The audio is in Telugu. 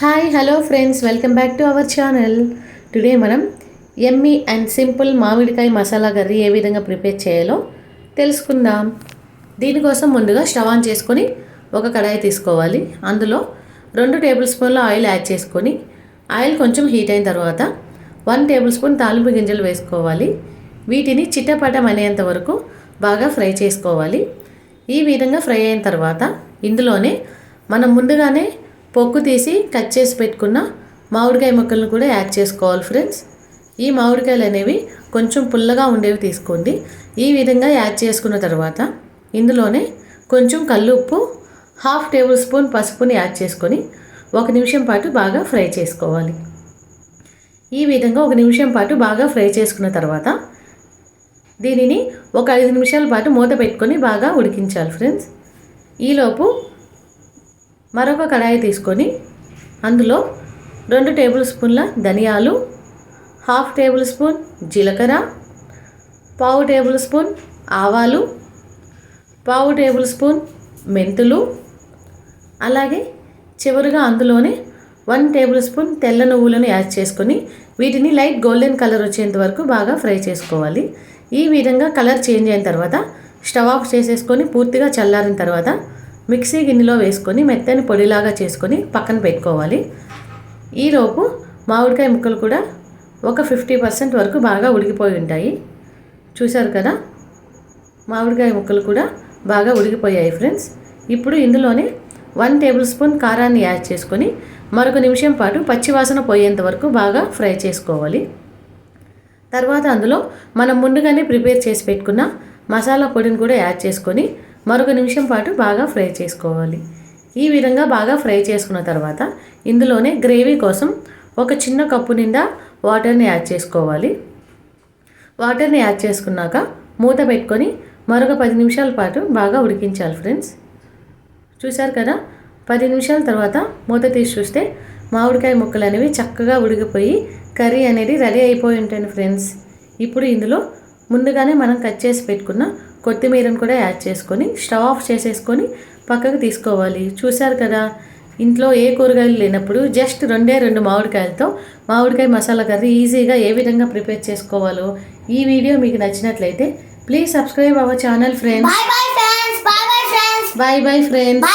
Hi hello friends welcome back to our channel today మనం ఎమ్మీ అండ్ సింపుల్ మామిడికాయ మసాలా కర్రీ ఏ విధంగా ప్రిపేర్ చేయాలో తెలుసుకుందాం. దీనికోసం ముందుగా స్టవ్ ఆన్ చేసుకొని ఒక కడాయి తీసుకోవాలి. అందులో రెండు టేబుల్ స్పూన్ల ఆయిల్ యాడ్ చేసుకొని ఆయిల్ కొంచెం హీట్ అయిన తర్వాత వన్ టేబుల్ స్పూన్ తాలింపు గింజలు వేసుకోవాలి. వీటిని చిట్టపటం అనేంత వరకు బాగా ఫ్రై చేసుకోవాలి. ఈ విధంగా ఫ్రై అయిన తర్వాత ఇందులోనే మనం ముందుగానే పొక్కు తీసి కట్ చేసి పెట్టుకున్న మామిడికాయ ముక్కలను కూడా యాడ్ చేసుకోవాలి ఫ్రెండ్స్. ఈ మామిడికాయలు అనేవి కొంచెం పుల్లగా ఉండేవి తీసుకోండి. ఈ విధంగా యాడ్ చేసుకున్న తర్వాత ఇందులోనే కొంచెం కల్లుప్పు హాఫ్ టేబుల్ స్పూన్ పసుపుని యాడ్ చేసుకొని ఒక నిమిషం పాటు బాగా ఫ్రై చేసుకోవాలి. ఈ విధంగా ఒక నిమిషం పాటు బాగా ఫ్రై చేసుకున్న తర్వాత దీనిని ఒక ఐదు నిమిషాల పాటు మూత పెట్టుకొని బాగా ఉడికించాలి ఫ్రెండ్స్. ఈలోపు మరొక కడాయి తీసుకొని అందులో రెండు టేబుల్ స్పూన్ల ధనియాలు హాఫ్ టేబుల్ స్పూన్ జీలకర్ర పావు టేబుల్ స్పూన్ ఆవాలు పావు టేబుల్ స్పూన్ మెంతులు. అలాగే చివరిగా అందులోనే వన్ టేబుల్ స్పూన్ తెల్ల నువ్వులను యాడ్ చేసుకొని వీటిని లైట్ గోల్డెన్ కలర్ వచ్చేంత వరకు బాగా ఫ్రై చేసుకోవాలి. ఈ విధంగా కలర్ చేంజ్ అయిన తర్వాత స్టవ్ ఆఫ్ చేసేసుకొని పూర్తిగా చల్లారిన తర్వాత మిక్సీ గిన్నెలో వేసుకొని మెత్తని పొడిలాగా చేసుకొని పక్కన పెట్టుకోవాలి. ఈలోపు మామిడికాయ ముక్కలు కూడా ఒక ఫిఫ్టీ పర్సెంట్ వరకు బాగా ఉడికిపోయి ఉంటాయి. చూశారు కదా? మామిడికాయ ముక్కలు కూడా బాగా ఉడికిపోయాయి ఫ్రెండ్స్. ఇప్పుడు ఇందులోనే వన్ టేబుల్ స్పూన్ కారాన్ని యాడ్ చేసుకొని మరొక నిమిషం పాటు పచ్చివాసన పోయేంత వరకు బాగా ఫ్రై చేసుకోవాలి. తర్వాత అందులో మనం ముందుగానే ప్రిపేర్ చేసి పెట్టుకున్న మసాలా పొడిని కూడా యాడ్ చేసుకొని మరొక నిమిషం పాటు బాగా ఫ్రై చేసుకోవాలి. ఈ విధంగా బాగా ఫ్రై చేసుకున్న తర్వాత ఇందులోనే గ్రేవీ కోసం ఒక చిన్న కప్పు నిండా వాటర్ని యాడ్ చేసుకోవాలి. వాటర్ని యాడ్ చేసుకున్నాక మూత పెట్టుకొని మరొక పది నిమిషాల పాటు బాగా ఉడికించాలి ఫ్రెండ్స్. చూశారు కదా? పది నిమిషాల తర్వాత మూత తీసి చూస్తే మామిడికాయ ముక్కలు అనేవి చక్కగా ఉడికిపోయి కర్రీ అనేది రెడీ అయిపోయి ఉంటాను ఫ్రెండ్స్. ఇప్పుడు ఇందులో ముందుగానే మనం కట్ చేసి పెట్టుకున్న కొత్తిమీరను కూడా యాడ్ చేసుకొని స్టవ్ ఆఫ్ చేసేసుకొని పక్కకు తీసుకోవాలి చూశారు కదా ఇంట్లో ఏ కూరగాయలు లేనప్పుడు జస్ట్ రెండే రెండు మామిడికాయలతో మామిడికాయ మసాలా కర్రీ ఈజీగా ఏ విధంగా ప్రిపేర్ చేసుకోవాలో ఈ వీడియో మీకు నచ్చినట్లయితే please subscribe our channel friends. Bye bye friends.